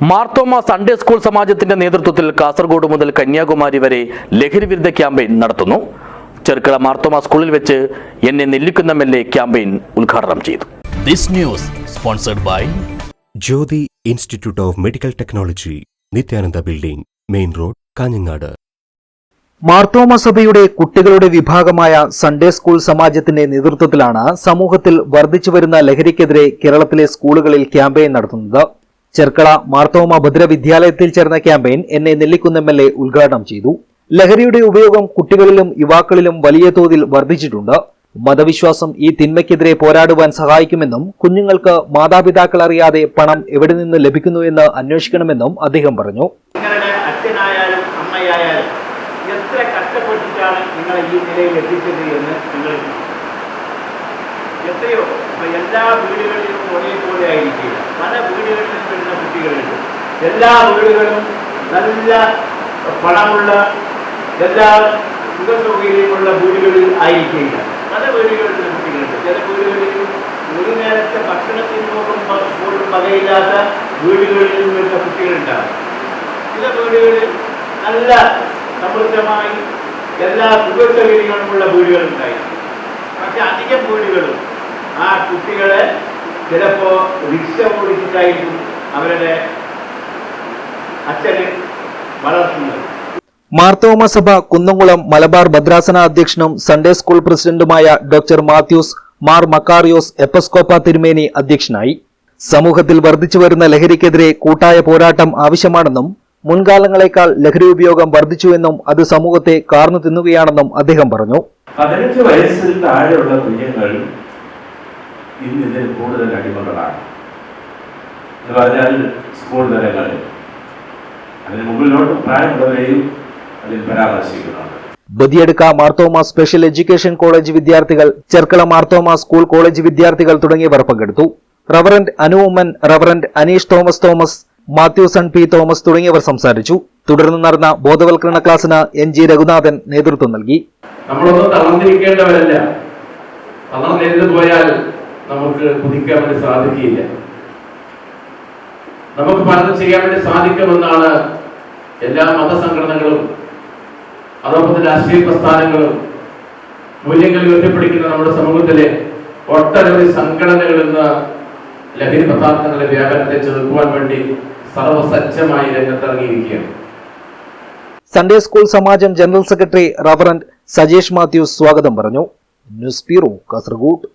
Marthoma Sunday school സമാജത്തിന്റെ നേതൃത്വത്തിൽ കാസർഗോഡ് മുതൽ കന്യാകുമാരി വരെ ലഹരി വിരുദ്ധ ക്യാമ്പയിൻ നടത്തുന്നു. ചെറുക്കള മാർത്തോമ സ്കൂളിൽ വെച്ച് എന്നെ നെല്ലിക്കുന്ന എൽ എ ക്യാമ്പയിൻ ഉദ്ഘാടനം ചെയ്തു. This news sponsored by Jyothi institute of medical technology Nithyananda building main road Kanhangad. Marthoma സഭയുടെ കുട്ടികളുടെ വിഭാഗമായ സൺഡേ സ്കൂൾ സമാജത്തിന്റെ നേതൃത്വത്തിലാണ് സമൂഹത്തിൽ വർദ്ധിച്ചു വരുന്ന ലഹരിക്കെതിരെ കേരളത്തിലെ സ്കൂളുകളിൽ ക്യാമ്പയിൻ നടത്തുന്നത്. ചെർക്കള മാർത്തോമ ഭദ്ര വിദ്യാലയത്തിൽ ചേർന്ന campaign N A Nellikkunnu M L A ഉദ്ഘാടനം ചെയ്തു ലഹരിയുടെ ഉപയോഗം കുട്ടികളിലും യുവാക്കളിലും വലിയ തോതിൽ വർദ്ധിച്ചിട്ടുണ്ട് മതവിശ്വാസം ഈ തിന്മയ്ക്കെതിരെ പോരാടുവാൻ സഹായിക്കുമെന്നും കുഞ്ഞുങ്ങൾക്ക് മാതാപിതാക്കൾ അറിയാതെ പണം എവിടെ നിന്ന് ലഭിക്കുന്നുവെന്ന് അന്വേഷിക്കണമെന്നും അദ്ദേഹം പറഞ്ഞു അച്ഛനായാലും അമ്മയായാലും എത്ര കഷ്ടപ്പെട്ടിട്ടാണ് നിങ്ങളെ ഈ നിലയിൽ എത്തിച്ചത് എന്ന് നിങ്ങൾ. എത്രയോ? എല്ലാ വീടുകളിലും ഒരേപോലെ ആയിരിക്കില്ല പല വീടുകളിലും വരുന്ന കുട്ടികളുണ്ട്. എല്ലാ വീടുകളും നല്ല പണമുള്ള എല്ലാ സുഖ സൗകര്യമുള്ള വീടുകളിൽ ആയിരിക്കില്ല. പല വീടുകളിൽ നിന്ന് കുട്ടികളുണ്ട്. ചില വീടുകളിൽ ഒരു നേരത്തെ ഭക്ഷണത്തിന് പോലും പകയില്ലാത്ത വീടുകളിൽ വരുന്ന കുട്ടികളുണ്ടാകും. ചില വീടുകളിൽ നല്ല സമൃദ്ധമായി എല്ലാ സുഖസൗകര്യങ്ങളുമുള്ള വീടുകളുണ്ടായി. പക്ഷെ അധികം വീടുകളും ആ കുട്ടികളെ ചിലപ്പോൾ റിക്ഷ ഓടിച്ചിട്ടായിരിക്കും അവരുടെ അച്ഛന് വളർത്തുന്നത്. മാർത്തോമ സഭ കുന്നംകുളം മലബാർ ഭദ്രാസന അധ്യക്ഷനും സൺഡേ സ്കൂൾ പ്രസിഡന്റുമായ ഡോക്ടർ മാത്യൂസ് മാർ മക്കാറിയോസ് എപ്പസ്കോപ്പ തിരുമേനി അധ്യക്ഷനായി. സമൂഹത്തിൽ വർദ്ധിച്ചു വരുന്ന ലഹരിക്കെതിരെ കൂട്ടായ പോരാട്ടം ആവശ്യമാണെന്നും മുൻകാലങ്ങളെക്കാൾ ലഹരി ഉപയോഗം വർദ്ധിച്ചുവെന്നും അത് സമൂഹത്തെ കാർന്നു തിന്നുകയാണെന്നും അദ്ദേഹം പറഞ്ഞു. പതിനഞ്ച് വയസ്സിൽ താഴെയുള്ള കുഞ്ഞുങ്ങൾ ഇന്ന് ഇതിൽ കൂടുതൽ അടിമകളാണ്. എന്ന് പറഞ്ഞാൽ സ്കൂൾ തലങ്ങളിൽ. അതിന് മുകളിലോട്ട് പ്രായമുള്ളവരെയും അതിൽ പരാമർശിക്കുന്നുണ്ട്. Badiyadka Marthoma special education college വിദ്യാർത്ഥികൾ ചെർക്കള മാർത്തോമ സ്കൂൾ കോളേജ് വിദ്യാർത്ഥികൾ തുടങ്ങിയവർ പങ്കെടുത്തു. Reverend Anu reverend Aneesh Thomas Thomas Mathew സൺ പി തോമസ് തുടങ്ങിയവർ സംസാരിച്ചു. തുടർന്ന് നടന്ന ബോധവൽക്കരണ ക്ലാസ്സിന് എൻ ജി രഘുനാഥൻ നേതൃത്വം നൽകി. നമ്മളൊന്നും തളർന്നിരിക്കേണ്ടവരല്ല. തളർന്നിരുന്ന് പോയാൽ നമുക്ക് കുതിക്കാൻ വേണ്ടി സാധിക്കില്ല നമുക്ക് പലതും ചെയ്യാൻ വേണ്ടി സാധിക്കുമെന്നാണ് എല്ലാ മതസംഘടനകളും അതോടൊപ്പം രാഷ്ട്രീയ പ്രസ്ഥാനങ്ങളും മൂല്യങ്ങൾ ഉയർത്തിപ്പിടിക്കുന്ന നമ്മുടെ സമൂഹത്തിലെ ഒട്ടനവധി സംഘടനകൾ ഇന്ന് ലഹരി പദാർത്ഥങ്ങളുടെ വ്യാപനത്തെ ചെറുക്കുവാൻ വേണ്ടി സർവസജ്ജമായി രംഗത്തിറങ്ങിയിരിക്കുകയാണ്. സൺഡേ സ്കൂൾ സമാജം general secretary reverend Sajesh Mathews സ്വാഗതം പറഞ്ഞു. News bureau Kasaragod.